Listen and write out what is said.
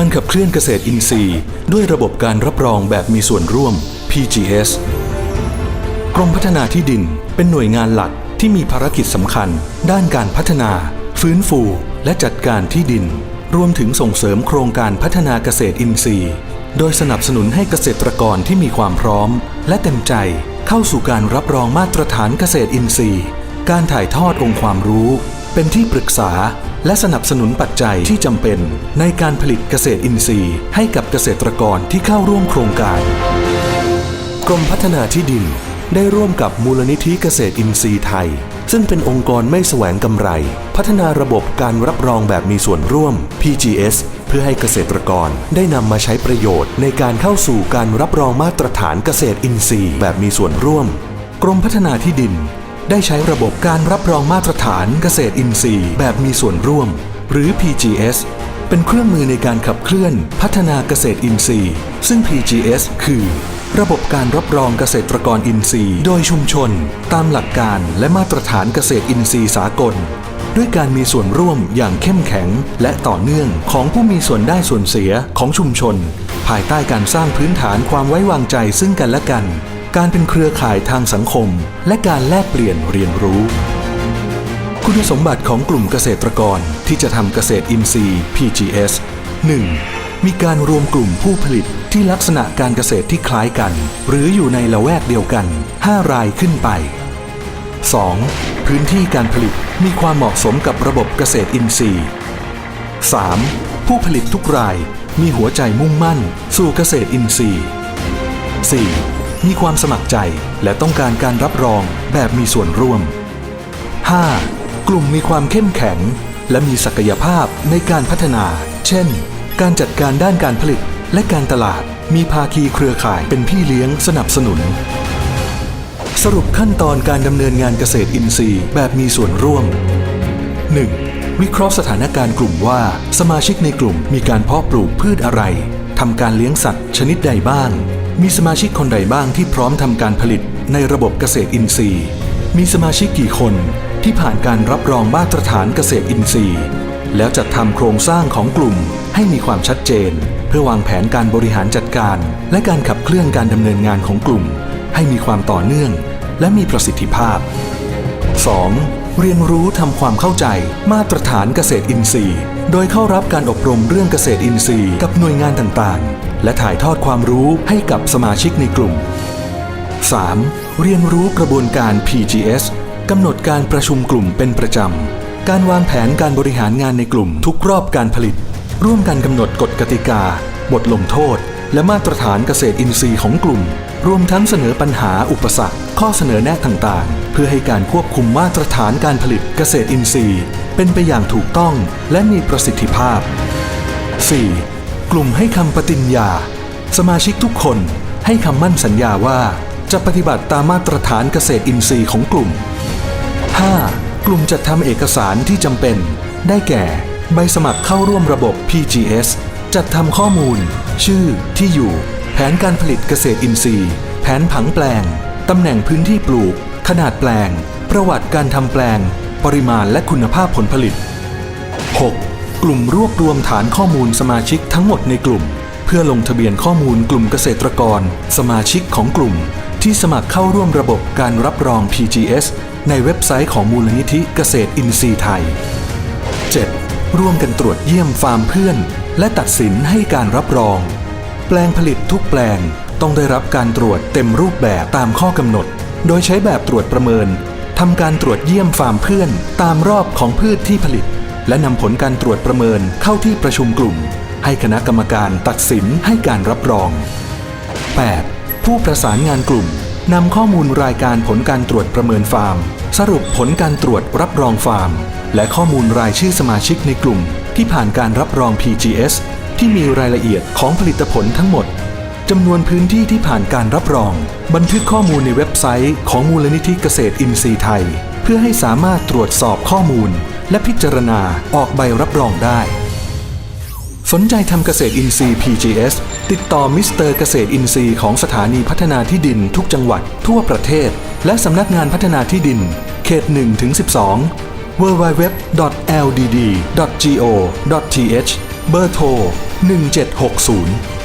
การขับเคลื่อนเกษตรอินทรีย์ ด้วยระบบการรับรองแบบมีส่วนร่วม PGS กรมพัฒนาที่ดินเป็นหน่วยงานหลักที่มีภารกิจสำคัญ ด้านการพัฒนา ฟื้นฟู และจัดการที่ดิน รวมถึงส่งเสริมโครงการพัฒนาเกษตรอินทรีย์ โดยสนับสนุนให้เกษตรกรที่มีความพร้อม และเต็มใจเข้าสู่การรับรองมาตรฐานเกษตรอินทรีย์ การถ่ายทอดองค์ความรู้ เป็นที่ปรึกษา และสนับสนุนปัจจัยที่จำเป็นในการผลิตเกษตรอินทรีย์ ให้กับเกษตรกรที่เข้าร่วมโครงการ กรมพัฒนาที่ดินได้ร่วมกับมูลนิธิเกษตรอินทรีย์ไทย ซึ่งเป็นองค์กรไม่แสวงกำไร พัฒนาระบบการรับรองแบบมีส่วนร่วม PGS เพื่อให้เกษตรกรได้นำมาใช้ประโยชน์ในการเข้าสู่การรับรองมาตรฐานเกษตรอินทรีย์แบบมีส่วนร่วม กรมพัฒนาที่ดิน ได้ใช้ระบบการรับรองมาตรฐานเกษตรอินทรีย์ แบบมีส่วนร่วม หรือ PGS เป็นเครื่องมือในการขับเคลื่อน พัฒนาเกษตรอินทรีย์ ซึ่ง PGS คือ ระบบการรับรองเกษตรกรอินทรีย์ โดยชุมชน ตามหลักการและมาตรฐานเกษตรอินทรีย์สากล ด้วยการมีส่วนร่วมอย่างเข้มแข็ง และต่อเนื่องของผู้มีส่วนได้ส่วนเสียของชุมชน ภายใต้การสร้างพื้นฐานความไว้วางใจซึ่งกันและกัน การเป็นเครือข่ายทางสังคม และการแลกเปลี่ยนเรียนรู้ คุณสมบัติของกลุ่มเกษตรกรที่จะทำเกษตรอินทรีย์ PGS 1. มีการรวมกลุ่มผู้ผลิตที่ลักษณะการเกษตรที่คล้ายกัน หรืออยู่ในละแวกเดียวกัน 5 รายขึ้นไป 2. พื้นที่การผลิตมีความเหมาะสมกับระบบเกษตรอินทรีย์ 3. ผู้ผลิตทุกรายมีหัวใจมุ่งมั่น สู่เกษตรอินทรีย์ 4. มีความสมัครใจและต้องการการรับรองแบบมีส่วนร่วม 5. กลุ่มมีความเข้มแข็ง และมีศักยภาพในการพัฒนา เช่น การจัดการด้านการผลิตและการตลาด มีภาคีเครือข่ายเป็นพี่เลี้ยงสนับสนุน สรุปขั้นตอนการดำเนินงานเกษตรอินทรีย์แบบมีส่วนร่วม 1. วิเคราะห์สถานการณ์กลุ่มว่า สมาชิกในกลุ่มมีการเพาะปลูกพืชอะไรทำการเลี้ยงสัตว์ชนิดใดบ้าง มีสมาชิกคนใดบ้างที่พร้อมทำการผลิตในระบบเกษตรอินทรีย์ มีสมาชิกกี่คนที่ผ่านการรับรองมาตรฐานเกษตรอินทรีย์ แล้วจัดทำโครงสร้างของกลุ่มให้มีความชัดเจน เพื่อวางแผนการบริหารจัดการ และการขับเคลื่อนการดำเนินงานของกลุ่ม ให้มีความต่อเนื่อง และมีประสิทธิภาพ 2. เรียนรู้ทำความเข้าใจมาตรฐานเกษตรอินทรีย์ โดยเข้ารับการอบรมเรื่องเกษตรอินทรีย์กับหน่วยงานต่างๆ และถ่ายทอดความรู้ให้กับสมาชิกในกลุ่ม 3. เรียนรู้กระบวนการ PGS กำหนดการประชุมกลุ่มเป็นประจำ การวางแผนการบริหารงานในกลุ่มทุกรอบการผลิต ร่วมกันกำหนดกฎกติกา บทลงโทษ และมาตรฐานเกษตรอินทรีย์ของกลุ่ม รวมทั้งเสนอปัญหาอุปสรรค ข้อเสนอแนะต่างๆ เพื่อให้การควบคุมมาตรฐานการผลิตเกษตรอินทรีย์ เป็นไปอย่างถูกต้องและมีประสิทธิภาพ 4. กลุ่มให้คำปฏิญญา สมาชิกทุกคนให้คำมั่นสัญญาว่าจะปฏิบัติตามมาตรฐานเกษตรอินทรีย์ของกลุ่ม 5. กลุ่มจัดทำเอกสารที่จำเป็น ได้แก่ ใบสมัครเข้าร่วมระบบ PGS จัดทำข้อมูล ชื่อ ที่อยู่ แผนการผลิตเกษตรอินทรีย์ แผนผังแปลง ตำแหน่งพื้นที่ปลูก ขนาดแปลง ประวัติการทำแปลง ปริมาณและคุณภาพผลผลิต 6. กลุ่มรวบรวมฐานข้อมูลสมาชิกทั้งหมดในกลุ่ม เพื่อลงทะเบียนข้อมูลกลุ่มเกษตรกร สมาชิกของกลุ่ม ที่สมัครเข้าร่วมระบบการรับรอง PGS ในเว็บไซต์ของมูลนิธิเกษตรอินทรีย์ไทย 7. ร่วมกันตรวจเยี่ยมฟาร์มเพื่อน และตัดสินให้การรับรอง แปลงผลิตทุกแปลงต้องได้รับการตรวจเต็มรูปแบบตามข้อกำหนด โดยใช้แบบตรวจประเมินทำการตรวจเยี่ยมฟาร์มเพื่อน ตามรอบของพืชที่ผลิต และนำผลการตรวจประเมินเข้าที่ประชุมกลุ่ม ให้คณะกรรมการตัดสินให้การรับรอง 8. ผู้ประสานงานกลุ่มนำข้อมูลรายการผลการตรวจประเมินฟาร์ม สรุปผลการตรวจรับรองฟาร์ม และข้อมูลรายชื่อสมาชิกในกลุ่ม ที่ผ่านการรับรอง PGS ที่มีรายละเอียดของผลิตผลทั้งหมดจำนวนพื้นที่ที่ผ่านการรับรอง บันทึกข้อมูลในเว็บไซต์ของมูลนิธิเกษตรอินทรีย์ไทย เพื่อให้สามารถตรวจสอบข้อมูล และพิจารณาออกใบรับรองได้ สนใจทำเกษตรอินทรีย์ PGS ติดต่อมิสเตอร์เกษตรอินทรีย์ของสถานีพัฒนาที่ดินทุกจังหวัดทั่วประเทศ และสำนักงานพัฒนาที่ดิน เขต1ถึง12 www.ldd.go.th เบอร์โทร1760